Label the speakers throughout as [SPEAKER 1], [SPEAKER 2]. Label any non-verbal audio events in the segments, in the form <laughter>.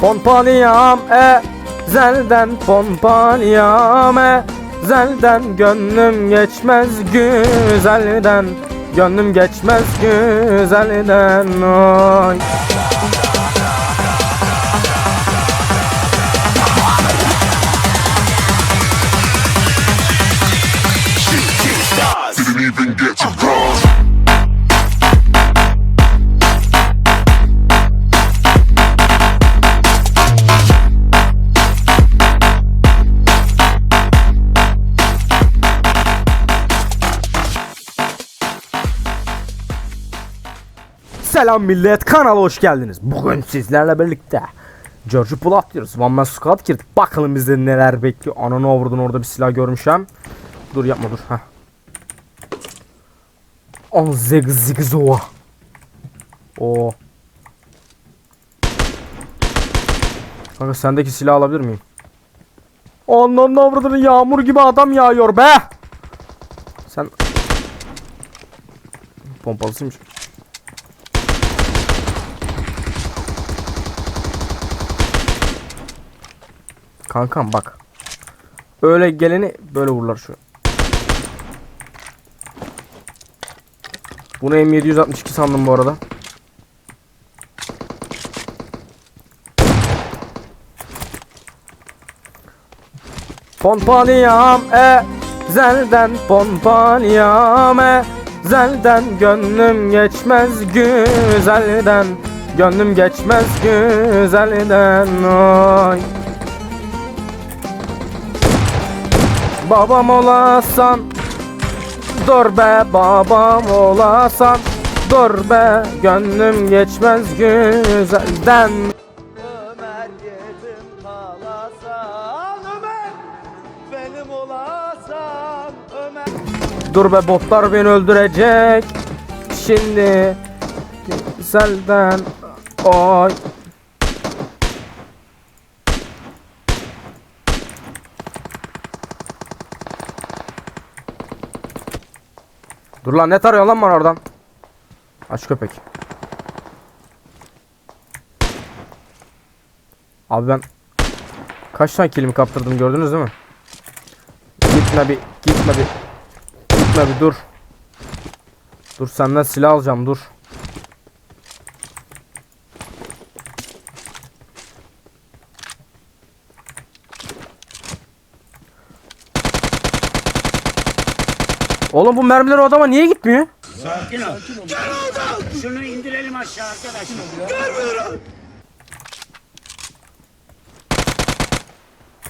[SPEAKER 1] Pompaniyam e zelden pompaniyam e zelden gönlüm geçmez güzelden gönlüm geçmez güzelden oy. Selam millet kanala hoş geldiniz. Bugün sizlerle birlikte George Pool atlıyoruz. One Man Squad girdik. Bakalım bizde neler bekliyor. Ananı avradın orada bir silah görmüşüm. Dur yapma dur. Heh. On zig zig zoa. O. Kanka sendeki silah alabilir miyim? Ananı avradını yağmur gibi adam yağıyor be. Sen pompalısıymış. Kankam bak. Öyle geleni böyle vururlar şu. Bunu M762 sandım bu arada. Pompaniyam e zelden pompaniyam e zelden gönlüm geçmez güzelden gönlüm geçmez güzelden oy. Babam olasan Dur be babam olasan Dur be gönlüm geçmez güzelden.
[SPEAKER 2] Ömer yedim kalasan Ömer benim olasan Ömer.
[SPEAKER 1] Dur be botlar beni öldürecek Şimdi Güzelden Oy Dur lan ne tarıyor lan bana oradan Aç köpek. Abi ben Kaç tane kilimi kaptırdım gördünüz değil mi? Gitme bir gitme bir Gitme bir dur. Dur senden silah alacağım dur Oğlum bu mermiler o adama niye gitmiyor?
[SPEAKER 3] Sakin ol. Şunu indirelim aşağı arkadaşlar.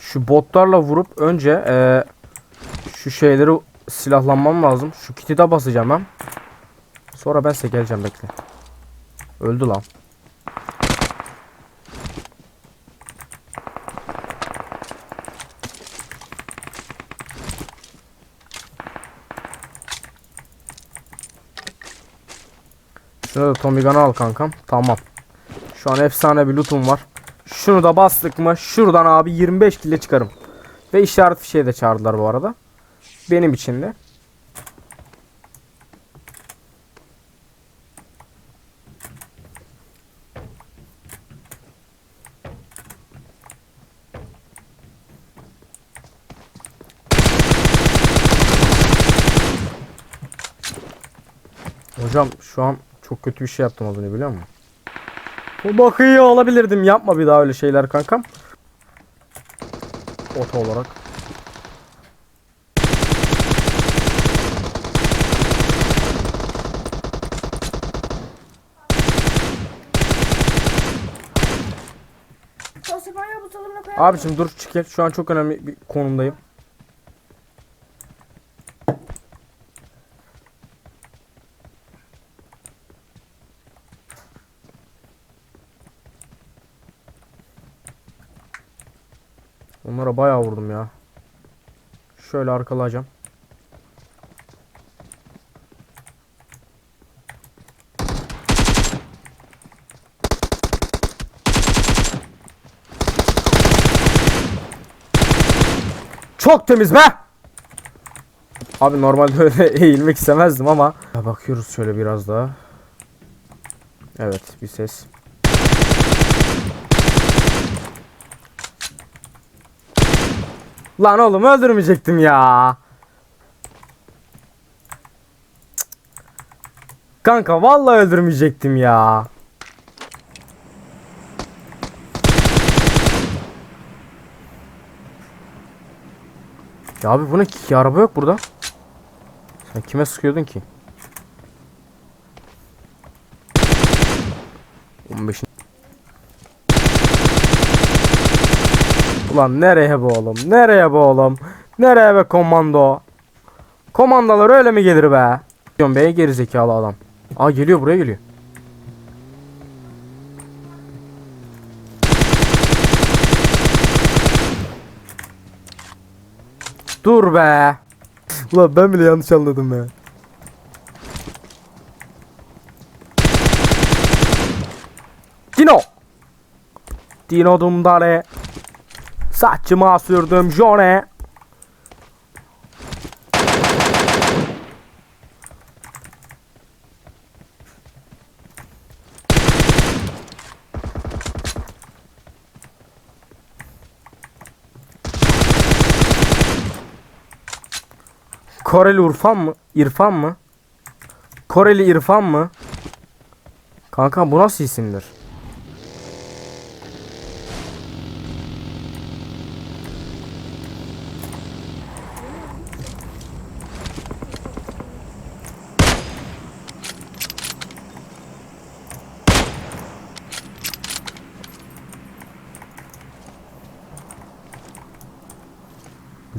[SPEAKER 1] Şu botlarla vurup önce eee, şu şeyleri silahlanmam lazım. Şu kiti de basacağım ben. Sonra ben size geleceğim bekle. Öldü lan. Şunu da Tommy Gun'ı al kankam. Tamam. Şu an efsane bir lootum var. Şunu da bastık mı şuradan abi 25 kille çıkarım. Ve işaret fişeği de çağırdılar bu arada. Benim için de. Hocam şu an çok kötü bir şey yaptım az önce biliyor musun? Bu bakıyı alabilirdim. Yapma bir daha öyle şeyler kankam. Oto olarak. Abicim dur çık Şu an çok önemli bir konumdayım. Onlara bayağı vurdum ya. Şöyle arkalayacağım. Çok temiz be. Abi normalde öyle <laughs> eğilmek istemezdim ama bakıyoruz şöyle biraz daha. Evet bir ses. Lan oğlum öldürmeyecektim ya. Kanka vallahi öldürmeyecektim ya. Ya abi bu ne ki araba yok burada. Sen kime sıkıyordun ki? 15. Ulan nereye be oğlum? Nereye be oğlum? Nereye be komando? Komandolar öyle mi gelir be? Diyorum be geri zekalı adam. Aa geliyor buraya geliyor. Dur be. Ulan ben bile yanlış anladım be. Dino. Dino Dundare. Saçıma sürdüm jone. Koreli Urfan mı? İrfan mı? Koreli İrfan mı? Kanka bu nasıl isimdir?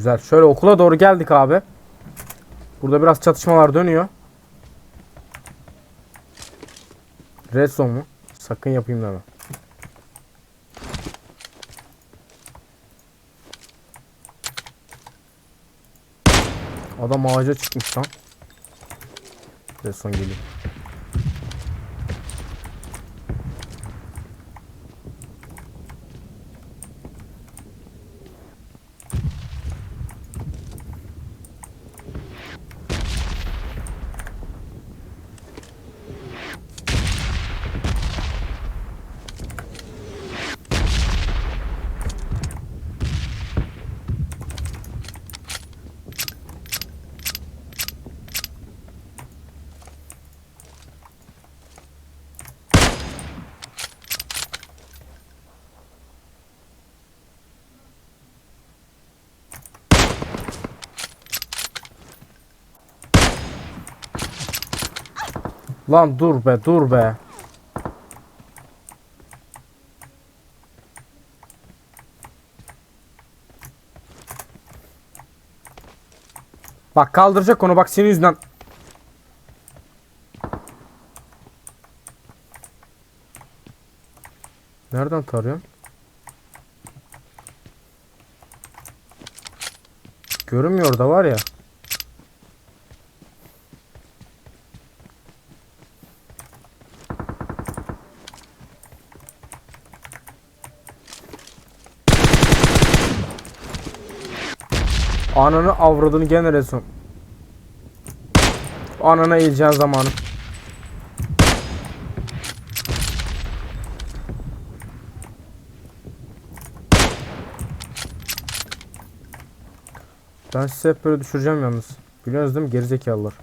[SPEAKER 1] Güzel. Şöyle okula doğru geldik abi. Burada biraz çatışmalar dönüyor. Red mu? Sakın yapayım deme. Adam ağaca çıkmış lan. Red geliyor. Lan dur be dur be. Bak kaldıracak onu bak senin yüzünden. Nereden tarıyorsun? Görünmüyor da var ya. Ananı avradını gene resim. Anana eğileceğin zamanı. Ben size hep böyle düşüreceğim yalnız. Biliyorsunuz değil mi gerizekalılar.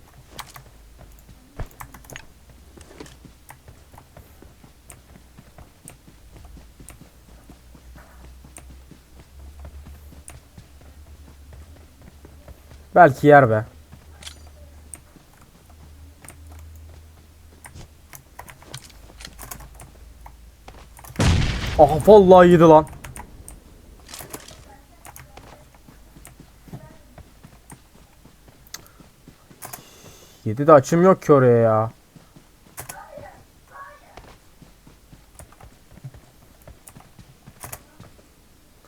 [SPEAKER 1] Belki yer be. Aha vallahi yedi lan. Yedi de açım yok ki oraya ya.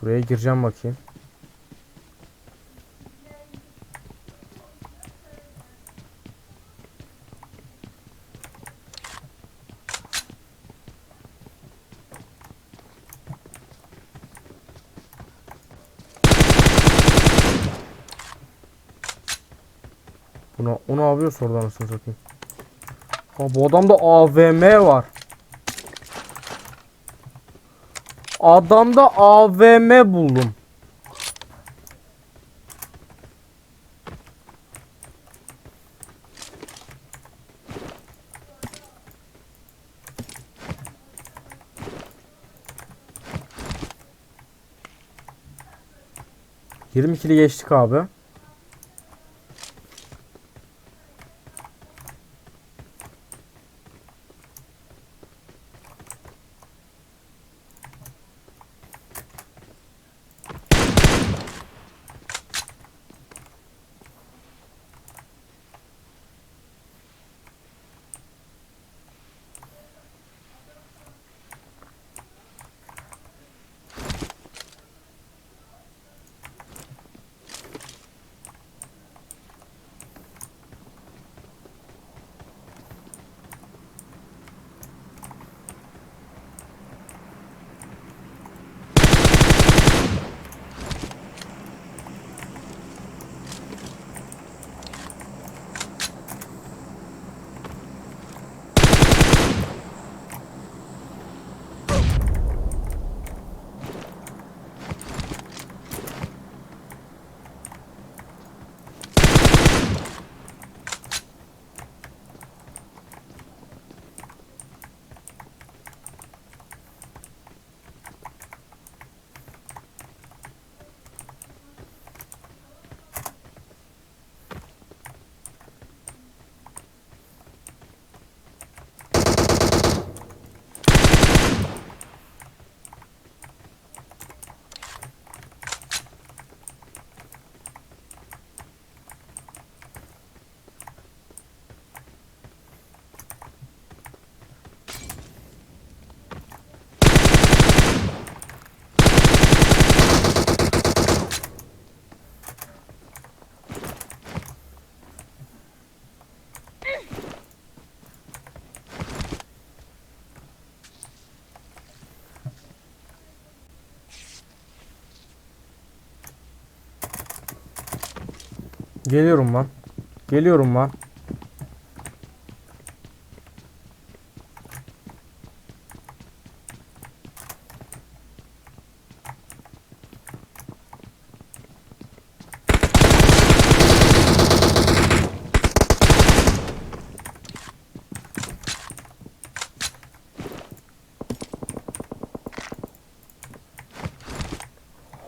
[SPEAKER 1] Buraya gireceğim bakayım. duruyor orada anasını satayım. Ha bu adamda AVM var. Adamda AVM buldum. Yirmi kili geçtik abi. Geliyorum lan. Geliyorum lan.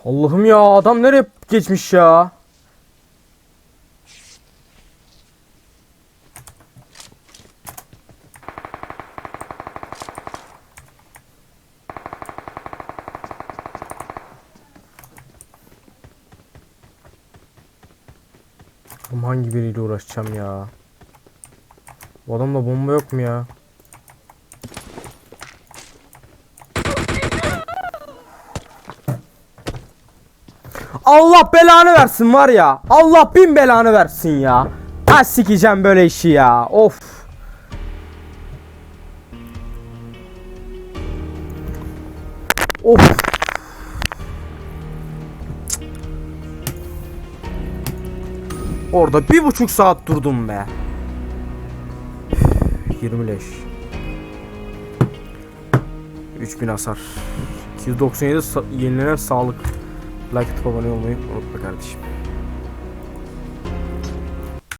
[SPEAKER 1] Allah'ım ya adam nereye geçmiş ya? Oğlum hangi biriyle uğraşacağım ya? Bu adamda bomba yok mu ya? Allah belanı versin var ya. Allah bin belanı versin ya. Ha sikeceğim böyle işi ya. Of. Of. Orada bir buçuk saat durdum be. 20 leş. 3000 hasar. 297 sa- yenilenen sağlık. Like atıp abone olmayı unutma kardeşim.